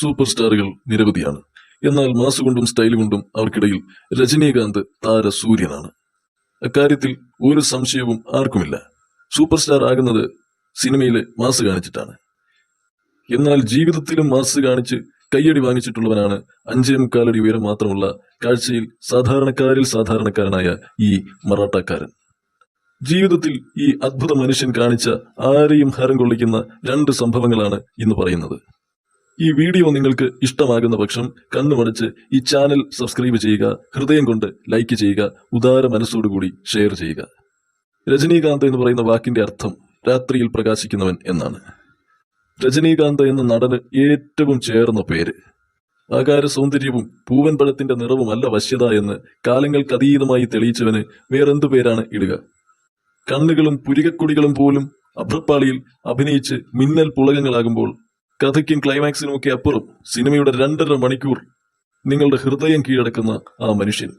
Super സ്റ്റാറുകൾ നിരവധിയാണ്. എന്നാൽ mass കൊണ്ടും സ്റ്റൈൽ കൊണ്ടും അവർക്കിടയിൽ രജനീകാന്ത് താര സൂര്യനാണ് അക്കാര്യത്തിൽ ഒരു സംശയവും ആർക്കുമില്ല. സൂപ്പർ സ്റ്റാർ ആകുന്നത് സിനിമയിലെ മാസ് കാണിച്ചിട്ടാണ്. എന്നാൽ ജീവിതത്തിലും മാസ് കാണിച്ച് കയ്യടി വാങ്ങിച്ചിട്ടുള്ളവനാണ് അഞ്ചേ മുക്കാലടി ഉയരം മാത്രമുള്ള കാഴ്ചയിൽ സാധാരണക്കാരിൽ സാധാരണക്കാരനായ ഈ മറാഠക്കാരൻ. ജീവിതത്തിൽ ഈ അത്ഭുത മനുഷ്യൻ കാണിച്ച ആരെയും ഹരം കൊള്ളിക്കുന്ന രണ്ട് സംഭവങ്ങളാണ് ഇന്ന് പറയുന്നത്. ഈ വീഡിയോ നിങ്ങൾക്ക് ഇഷ്ടമാകുന്ന പക്ഷം കണ്ണുമടച്ച് ഈ ചാനൽ സബ്സ്ക്രൈബ് ചെയ്യുക ഹൃദയം കൊണ്ട് ലൈക്ക് ചെയ്യുക ഉദാര മനസ്സോടുകൂടി ഷെയർ ചെയ്യുക. രജനീകാന്ത് എന്ന് പറയുന്ന വാക്കിന്റെ അർത്ഥം രാത്രിയിൽ പ്രകാശിക്കുന്നവൻ എന്നാണ്. രജനീകാന്ത് എന്ന നടന് ഏറ്റവും ചേർന്ന പേര്. ആകാര സൗന്ദര്യവും പൂവൻ പഴത്തിന്റെ നിറവുമല്ല വശ്യത എന്ന് കാലങ്ങൾക്കതീതമായി തെളിയിച്ചവന് വേറെന്തു പേരാണ് ഇടുക? കണ്ണുകളും പുരികക്കൊടികളും പോലും അഭ്രപ്പാളിയിൽ അഭിനയിച്ച് മിന്നൽ പുളകങ്ങളാകുമ്പോൾ കഥയ്ക്കും ക്ലൈമാക്സിനും ഒക്കെ അപ്പുറം സിനിമയുടെ രണ്ടര മണിക്കൂർ നിങ്ങളുടെ ഹൃദയം കീഴടക്കുന്ന ആ മനുഷ്യൻ.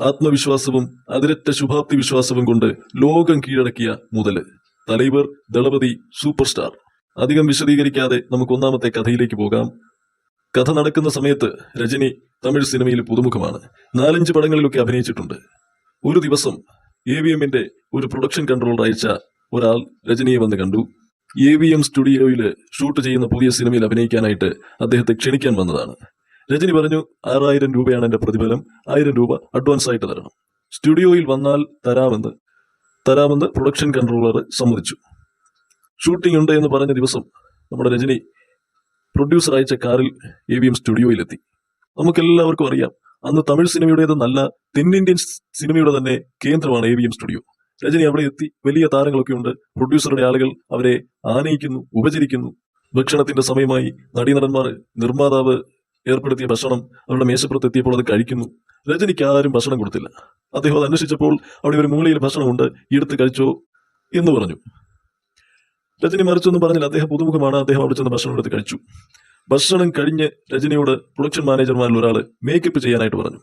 ആത്മവിശ്വാസവും അതിരറ്റ ശുഭാപ്തി വിശ്വാസവും കൊണ്ട് ലോകം കീഴടക്കിയ മുതൽ. തലൈവർ ദളപതി സൂപ്പർ സ്റ്റാർ അധികം വിശദീകരിക്കാതെ നമുക്ക് ഒന്നാമത്തെ കഥയിലേക്ക് പോകാം. കഥ നടക്കുന്ന സമയത്ത് രജനി തമിഴ് സിനിമയിൽ പുതുമുഖമാണ്. നാലഞ്ച് പടങ്ങളിലൊക്കെ അഭിനയിച്ചിട്ടുണ്ട്. ഒരു ദിവസം എ വി എമ്മിന്റെ ഒരു പ്രൊഡക്ഷൻ കൺട്രോളർ അയച്ച ഒരാൾ രജനിയെ വന്ന് കണ്ടു. എ വി എം സ്റ്റുഡിയോയിൽ ഷൂട്ട് ചെയ്യുന്ന പുതിയ സിനിമയിൽ അഭിനയിക്കാനായിട്ട് അദ്ദേഹത്തെ ക്ഷണിക്കാൻ വന്നതാണ്. രജനി പറഞ്ഞു ആറായിരം രൂപയാണ് എന്റെ പ്രതിഫലം ആയിരം രൂപ അഡ്വാൻസ് ആയിട്ട് തരണം. സ്റ്റുഡിയോയിൽ വന്നാൽ തരാമെന്ന് തരാമെന്ന് പ്രൊഡക്ഷൻ കൺട്രോളർ സമ്മതിച്ചു. ഷൂട്ടിംഗ് ഉണ്ട് എന്ന് പറഞ്ഞ ദിവസം നമ്മുടെ രജനി പ്രൊഡ്യൂസർ അയച്ച കാറിൽ എ വി എം സ്റ്റുഡിയോയിലെത്തി നമുക്കെല്ലാവർക്കും അറിയാം അന്ന് തമിഴ് സിനിമയുടേത് നല്ല തെന്നിന്ത്യൻ സിനിമയുടെ തന്നെ കേന്ദ്രമാണ് A V M studio Rajini അവിടെ എത്തി. വലിയ താരങ്ങളൊക്കെ ഉണ്ട്. പ്രൊഡ്യൂസറുടെ ആളുകൾ അവരെ ആനയിക്കുന്നു ഉപചരിക്കുന്നു. ഭക്ഷണത്തിന്റെ സമയമായി നടീനടന്മാർ നിർമ്മാതാവ് ഏർപ്പെടുത്തിയ ഭക്ഷണം അവരുടെ മേശപ്പുറത്ത് എത്തിയപ്പോൾ അത് കഴിക്കുന്നു. രജനിക്ക് ആരും ഭക്ഷണം കൊടുത്തില്ല. അദ്ദേഹം അത് അന്വേഷിച്ചപ്പോൾ അവിടെ ഒരു മൂലയിൽ ഭക്ഷണമുണ്ട് എടുത്ത് കഴിച്ചോ എന്ന് പറഞ്ഞു. രജനി മറിച്ചൊന്നും പറഞ്ഞില്ല. അദ്ദേഹം പുതുമുഖമാണ്. അദ്ദേഹം അവിടെ ചെന്ന് ഭക്ഷണം എടുത്ത് കഴിച്ചു. ഭക്ഷണം കഴിഞ്ഞ് രജനിയോട് പ്രൊഡക്ഷൻ മാനേജർമാരിൽ ഒരാൾ മേക്കപ്പ് ചെയ്യാനായിട്ട് പറഞ്ഞു.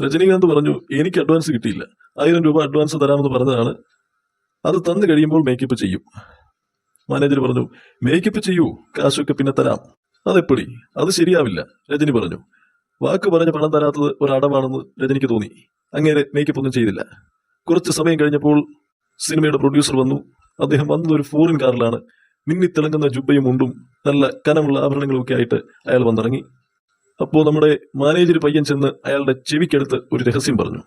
രജനീകാന്ത് പറഞ്ഞു എനിക്ക് അഡ്വാൻസ് കിട്ടിയില്ല. ആയിരം രൂപ അഡ്വാൻസ് തരാമെന്ന് പറഞ്ഞതാണ്. അത് തന്നു കഴിയുമ്പോൾ മേക്കപ്പ് ചെയ്യും. മാനേജർ പറഞ്ഞു മേക്കപ്പ് ചെയ്യൂ കാശൊക്കെ പിന്നെ തരാം. അതെപ്പടി? അത് ശരിയാവില്ല രജനി പറഞ്ഞു. വാക്ക് പറഞ്ഞ് പണം തരാത്തത് ഒരു അടവാണെന്ന് രജനിക്ക് തോന്നി. അങ്ങേരെ മേക്കപ്പ് ഒന്നും ചെയ്തില്ല. കുറച്ച് സമയം കഴിഞ്ഞപ്പോൾ സിനിമയുടെ പ്രൊഡ്യൂസർ വന്നു. അദ്ദേഹം വന്നത് ഒരു ഫോറിൻ കാറിലാണ് മിന്നിത്തിളങ്ങുന്ന ജുബയും മുണ്ടും നല്ല കനമുള്ള ആഭരണങ്ങളും ഒക്കെ ആയിട്ട് അയാൾ വന്നിറങ്ങി. അപ്പോൾ നമ്മുടെ മാനേജർ പയ്യൻ ചെന്ന് അയാളുടെ ചെവിക്കടുത്ത് ഒരു രഹസ്യം പറഞ്ഞു.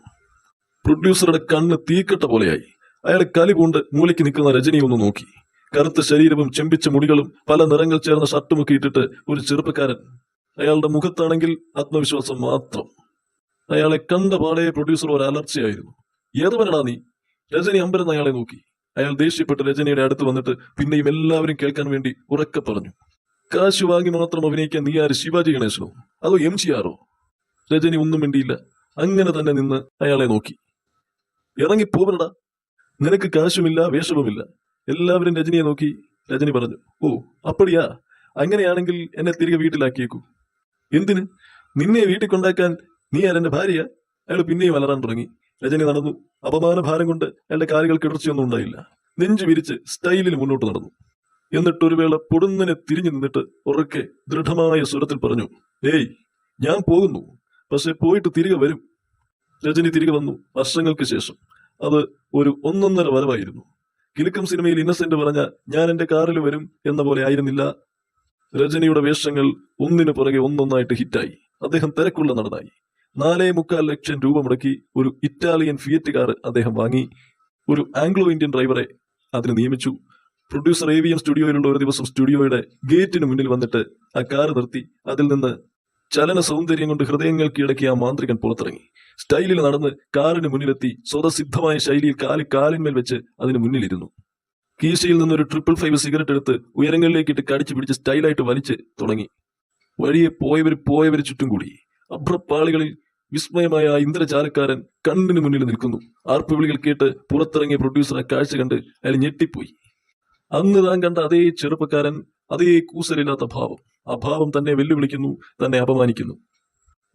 പ്രൊഡ്യൂസറുടെ കണ്ണ് തീക്കട്ട പോലെയായി. അയാളെ കലി കൊണ്ട് മൂലയ്ക്ക് നിൽക്കുന്ന രജനി ഒന്ന് നോക്കി. കറുത്ത ശരീരവും ചെമ്പിച്ച മുടികളും പല നിറങ്ങൾ ചേർന്ന ഷർട്ടുമൊക്കെ ഇട്ടിട്ട് ഒരു ചെറുപ്പക്കാരൻ. അയാളുടെ മുഖത്താണെങ്കിൽ ആത്മവിശ്വാസം മാത്രം. അയാളെ കണ്ട പാടെ പ്രൊഡ്യൂസർ ഒരു അലർച്ചയായിരുന്നു. ഏതുവരടാ നീ? രജനി അമ്പരന്ന് അയാളെ നോക്കി. അയാൾ ദേഷ്യപ്പെട്ട് രജനിയുടെ അടുത്ത് വന്നിട്ട് പിന്നെയും എല്ലാവരും കേൾക്കാൻ വേണ്ടി ഉറക്കെ പറഞ്ഞു. കാശ് വാങ്ങി മാത്രം അഭിനയിക്കാൻ നീ ആര് ശിവാജി ഗണേശനോ? അതോ എം ജി ആറോ? രജനി ഒന്നും മിണ്ടിയില്ല. അങ്ങനെ തന്നെ നിന്ന് അയാളെ നോക്കി. ഇറങ്ങി പോവരടാ നിനക്ക് കാശുമില്ല വേഷവുമില്ല. എല്ലാവരും രജനിയെ നോക്കി രജനി പറഞ്ഞു ഓ അപ്പടിയാ. അങ്ങനെയാണെങ്കിൽ എന്നെ തിരികെ വീട്ടിലാക്കിയേക്കൂ. എന്തിന്? നിന്നെ വീട്ടിൽ കൊണ്ടാക്കാൻ നീ ആരെന്റെ ഭാര്യ അയാൾ പിന്നെയും അലറാൻ തുടങ്ങി. രജനി നടന്നു. അപമാന ഭാരം കൊണ്ട് അയാളുടെ കാലുകൾ കിടർച്ചയൊന്നും ഉണ്ടായില്ല. നെഞ്ചു വിരിച്ച് സ്റ്റൈലിൽ മുന്നോട്ട് നടന്നു. എന്നിട്ട് ഒരു വേള പൊടുന്നനെ തിരിഞ്ഞു നിന്നിട്ട് ഉറക്കെ ദൃഢമായ സ്വരത്തിൽ പറഞ്ഞു ഏയ് ഞാൻ പോകുന്നു. പക്ഷെ പോയിട്ട് തിരികെ വരും. രജനി തിരികെ വന്നു വർഷങ്ങൾക്ക് ശേഷം. അത് ഒരു ഒന്നൊന്നര വരവായിരുന്നു. കിലുക്കം സിനിമയിൽ ഇന്നസെന്റ് പറഞ്ഞ ഞാൻ എന്റെ കാറിൽ വരും എന്ന പോലെ ആയിരുന്നില്ല. രജനിയുടെ വേഷങ്ങൾ ഒന്നിനു പുറകെ ഒന്നൊന്നായിട്ട് ഹിറ്റായി. അദ്ദേഹം തിരക്കുള്ള നടനായി. നാലേ മുക്കാൽ ലക്ഷം രൂപ മുടക്കി ഒരു ഇറ്റാലിയൻ ഫിയറ്റ് കാർ അദ്ദേഹം വാങ്ങി. ഒരു ആംഗ്ലോ ഇന്ത്യൻ ഡ്രൈവറെ അതിന് നിയമിച്ചു. പ്രൊഡ്യൂസർ എ വി എം സ്റ്റുഡിയോയിലുള്ള ഒരു ദിവസം സ്റ്റുഡിയോയുടെ ഗേറ്റിന് മുന്നിൽ വന്നിട്ട് ആ കാർ നിർത്തി. അതിൽ നിന്ന് ചലന സൗന്ദര്യം കൊണ്ട് ഹൃദയങ്ങൾ കീഴക്കിയ ആ മാന്ത്രികൻ പുറത്തിറങ്ങി. സ്റ്റൈലിൽ നടന്ന് കാറിന് മുന്നിലെത്തി. സ്വതസിദ്ധമായ ശൈലിയിൽ കാൽ കാലിന്മേൽ വെച്ച് അതിന് മുന്നിലിരുന്നു. കീശയിൽ നിന്ന് ഒരു ട്രിപ്പിൾ ഫൈവ് സിഗരറ്റ് എടുത്ത് ഉയരങ്ങളിലേക്ക് ഇട്ട് കടിച്ചു പിടിച്ച് സ്റ്റൈലായിട്ട് വലിച്ച് തുടങ്ങി. വഴിയെ പോയവർ പോയവർ ചുറ്റും കൂടി. അഭ്രപ്പാളികളിൽ വിസ്മയമായ ആ ഇന്ദ്രചാലക്കാരൻ കണ്ണിന് മുന്നിൽ നിൽക്കുന്നു. ആർപ്പുവിളികൾ കേട്ട് പുറത്തിറങ്ങിയ പ്രൊഡ്യൂസർ ആ കാഴ്ച കണ്ട് അയാൾ ഞെട്ടിപ്പോയി. അന്ന് താൻ കണ്ട അതേ ചെറുപ്പക്കാരൻ അതേ കൂസലില്ലാത്ത ഭാവം. ആ ഭാവം തന്നെ വെല്ലുവിളിക്കുന്നു തന്നെ അപമാനിക്കുന്നു.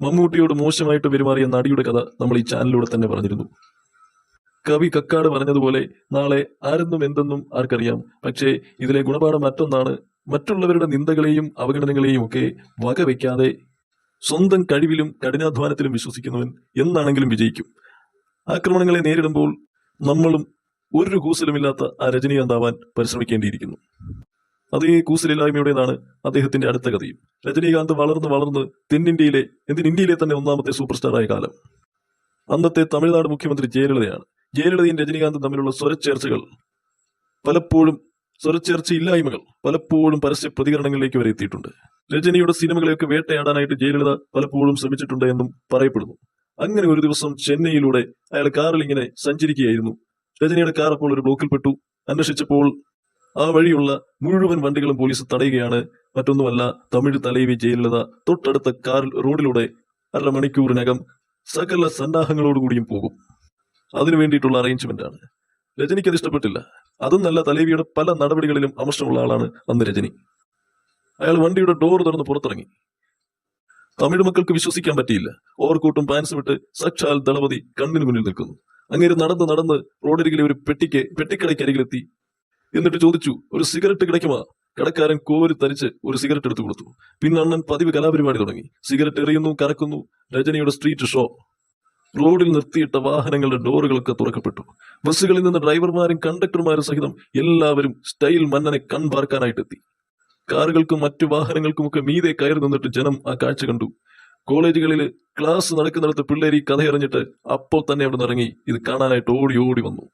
മമ്മൂട്ടിയോട് മോശമായിട്ട് പെരുമാറിയ നടിയുടെ കഥ നമ്മൾ ഈ ചാനലിലൂടെ തന്നെ പറഞ്ഞിരുന്നു. കവി കക്കാട് പറഞ്ഞതുപോലെ നാളെ ആരെന്നും എന്തെന്നും ആർക്കറിയാം. പക്ഷേ ഇതിലെ ഗുണപാഠം മറ്റൊന്നാണ്. മറ്റുള്ളവരുടെ നിന്ദകളെയും അവഗണനകളെയും ഒക്കെ വകവയ്ക്കാതെ സ്വന്തം കഴിവിലും കഠിനാധ്വാനത്തിലും വിശ്വസിക്കുന്നവൻ എന്നാണെങ്കിലും വിജയിക്കും. ആക്രമണങ്ങളെ നേരിടുമ്പോൾ നമ്മളും ഒരു കൂസലുമില്ലാത്ത ആ രജനീകാന്താവാൻ പരിശ്രമിക്കേണ്ടിയിരിക്കുന്നു. അതേ കൂസലില്ലായ്മയുടേതാണ് അദ്ദേഹത്തിന്റെ അടുത്ത കഥയും. രജനീകാന്ത് വളർന്ന് വളർന്ന് തെന്നിന്ത്യയിലെ എന്തിന് ഇന്ത്യയിലെ തന്നെ ഒന്നാമത്തെ സൂപ്പർ സ്റ്റാറായ കാലം. അന്നത്തെ തമിഴ്നാട് മുഖ്യമന്ത്രി ജയലളിതയാണ്. ജയലളിതയും രജനീകാന്തും തമ്മിലുള്ള സ്വരച്ചേർച്ചകൾ പലപ്പോഴും സ്വരച്ചേർച്ചയില്ലായ്മകൾ പലപ്പോഴും പരസ്യ പ്രതികരണങ്ങളിലേക്ക് വരെ എത്തിയിട്ടുണ്ട്. രജനിയുടെ സിനിമകളെയൊക്കെ വേട്ടയാടാനായിട്ട് ജയലളിത പലപ്പോഴും ശ്രമിച്ചിട്ടുണ്ട് എന്നും പറയപ്പെടുന്നു. അങ്ങനെ ഒരു ദിവസം ചെന്നൈയിലൂടെ അയാൾ കാറിൽ ഇങ്ങനെ സഞ്ചരിക്കുകയായിരുന്നു. രജനിയുടെ കാർ അപ്പോൾ ഒരു ബ്ലോക്കിൽപ്പെട്ടു. അന്വേഷിച്ചപ്പോൾ ആ വഴിയുള്ള മുഴുവൻ വണ്ടികളും പോലീസ് തടയുകയാണ്. മറ്റൊന്നുമല്ല തമിഴ് തലൈവി ജയിലത തൊട്ടടുത്ത കാർ റോഡിലൂടെ അരമണിക്കൂറിനകം സകല സന്നാഹങ്ങളോടുകൂടിയും പോകും. അതിനു വേണ്ടിയിട്ടുള്ള അറേഞ്ച്മെന്റ് ആണ്. രജനിക്ക് അത് ഇഷ്ടപ്പെട്ടില്ല നല്ല തലേവിയുടെ പല നടപടികളിലും അമർഷമുള്ള ആളാണ് അന്ന് രജനി. അയാൾ വണ്ടിയുടെ ഡോർ തുറന്ന് പുറത്തിറങ്ങി. തമിഴ് മക്കൾക്ക് വിശ്വസിക്കാൻ പറ്റിയില്ല. ഓവർകൂട്ടും പാൻസും വിട്ട് സക്ഷാൽ ദളപതി കണ്ണിന് മുന്നിൽ നിൽക്കുന്നു. അങ്ങേര് നടന്ന് നടന്ന് റോഡരികിലെ ഒരു പെട്ടിക്ക് പെട്ടിക്കടയ്ക്കരികിലെത്തി എന്നിട്ട് ചോദിച്ചു ഒരു സിഗരറ്റ് കിടക്കുമാ കടക്കാരൻ കോരി തരിച്ച് ഒരു സിഗരറ്റ് എടുത്തു കൊടുത്തു. പിന്നെ അണ്ണൻ പതിവ് കലാപരിപാടി തുടങ്ങി. സിഗരറ്റ് എറിയുന്നു കറക്കുന്നു. രജനിയുടെ സ്ട്രീറ്റ് ഷോ. റോഡിൽ നിർത്തിയിട്ട വാഹനങ്ങളുടെ ഡോറുകളൊക്കെ തുറക്കപ്പെട്ടു. ബസ്സുകളിൽ നിന്ന് ഡ്രൈവർമാരും കണ്ടക്ടർമാരും സഹിതം എല്ലാവരും സ്റ്റൈൽ മന്നനെ കൺപാർക്കാനായിട്ടെത്തി. കാറുകൾക്കും മറ്റു വാഹനങ്ങൾക്കുമൊക്കെ മീതെ കയറി നിന്നിട്ട് ജനം ആ കാഴ്ച കണ്ടു. കോളേജുകളിൽ ക്ലാസ് നടക്കുന്നിടത്ത് പിള്ളേർ ഈ കഥയറിഞ്ഞിട്ട് അപ്പോൾ തന്നെ അവിടെ ഇറങ്ങി. ഇത് കാണാനായിട്ട് ഓടി ഓടി വന്നു.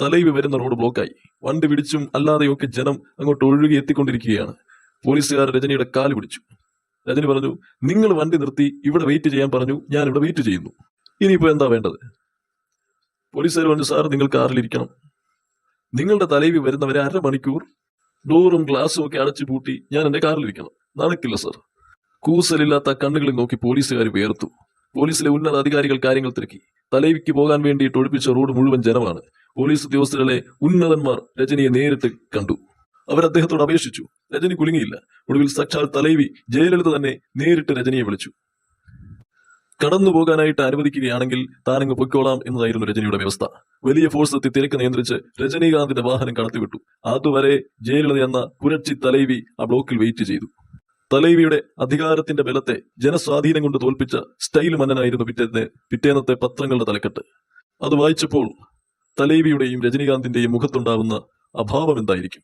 തലൈവ് വരുന്ന റോഡ് ബ്ലോക്കായി. വണ്ടി പിടിച്ചും അല്ലാതെയൊക്കെ ജനം അങ്ങോട്ട് ഒഴുകി എത്തിക്കൊണ്ടിരിക്കുകയാണ്. പോലീസുകാർ രജനിയുടെ കാൽ പിടിച്ചു. രജനി പറഞ്ഞു നിങ്ങൾ വണ്ടി നിർത്തി ഇവിടെ വെയിറ്റ് ചെയ്യാൻ പറഞ്ഞു ഞാൻ ഇവിടെ വെയിറ്റ് ചെയ്യുന്നു. ഇനിയിപ്പോ എന്താ വേണ്ടത്? പോലീസുകാർ പറഞ്ഞു സാർ നിങ്ങൾ കാറിലിരിക്കണം നിങ്ങളുടെ തലൈവി വരുന്നവരെ അരമണിക്കൂർ ഡോറും ഗ്ലാസും ഒക്കെ അടച്ചു പൂട്ടി ഞാൻ എന്റെ കാറിലിരിക്കണം നടക്കില്ല സർ. കൂസലില്ലാത്ത കണ്ണുകളിൽ നോക്കി പോലീസുകാർ വേർത്തു പോലീസിലെ ഉന്നത അധികാരികൾ കാര്യങ്ങൾ തിരക്കി. തലൈവിക്ക് പോകാൻ വേണ്ടി ഒഴിപ്പിച്ച റോഡ് മുഴുവൻ ജനമാണ്. പോലീസ് ഉദ്യോഗസ്ഥരുടെ ഉന്നതന്മാർ രജനിയെ നേരിട്ട് കണ്ടു. അവർ അദ്ദേഹത്തോട് അപേക്ഷിച്ചു. രജനി കുലുങ്ങിയില്ല. ഒടുവിൽ സാക്ഷാൽ തലൈവി ജയലളിത തന്നെ നേരിട്ട് രജനിയെ വിളിച്ചു. കടന്നു പോകാനായിട്ട് അനുവദിക്കുകയാണെങ്കിൽ താനങ്ങ് പൊയ്ക്കോളാം എന്നതായിരുന്നു രജനിയുടെ വ്യവസ്ഥ. വലിയ ഫോഴ്സ് എത്തി തിരക്ക് നിയന്ത്രിച്ച് രജനീകാന്തിന്റെ വാഹനം കടത്തിവിട്ടു. അതുവരെ ജയലളിത എന്ന പുരക്ഷി തലൈവി ആ ബ്ലോക്കിൽ വെയിറ്റ് ചെയ്തു. തലൈവിയുടെ അധികാരത്തിന്റെ ബലത്തെ ജനസ്വാധീനം കൊണ്ട് തോൽപ്പിച്ച സ്റ്റൈൽ മന്നനായിരുന്നു പിറ്റേന്ന് പിറ്റേന്നത്തെ പത്രങ്ങളുടെ തലക്കെട്ട്. അത് വായിച്ചപ്പോൾ തലൈവിയുടെയും രജനീകാന്തിന്റെയും മുഖത്തുണ്ടാവുന്ന അഭാവം എന്തായിരിക്കും?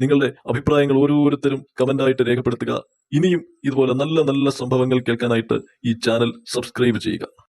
നിങ്ങളുടെ അഭിപ്രായങ്ങൾ ഓരോരുത്തരും കമന്റായിട്ട് രേഖപ്പെടുത്തുക. ഇനിയും ഇതുപോലെ നല്ല നല്ല സംഭവങ്ങൾ കേൾക്കാനായിട്ട് ഈ ചാനൽ സബ്സ്ക്രൈബ് ചെയ്യുക.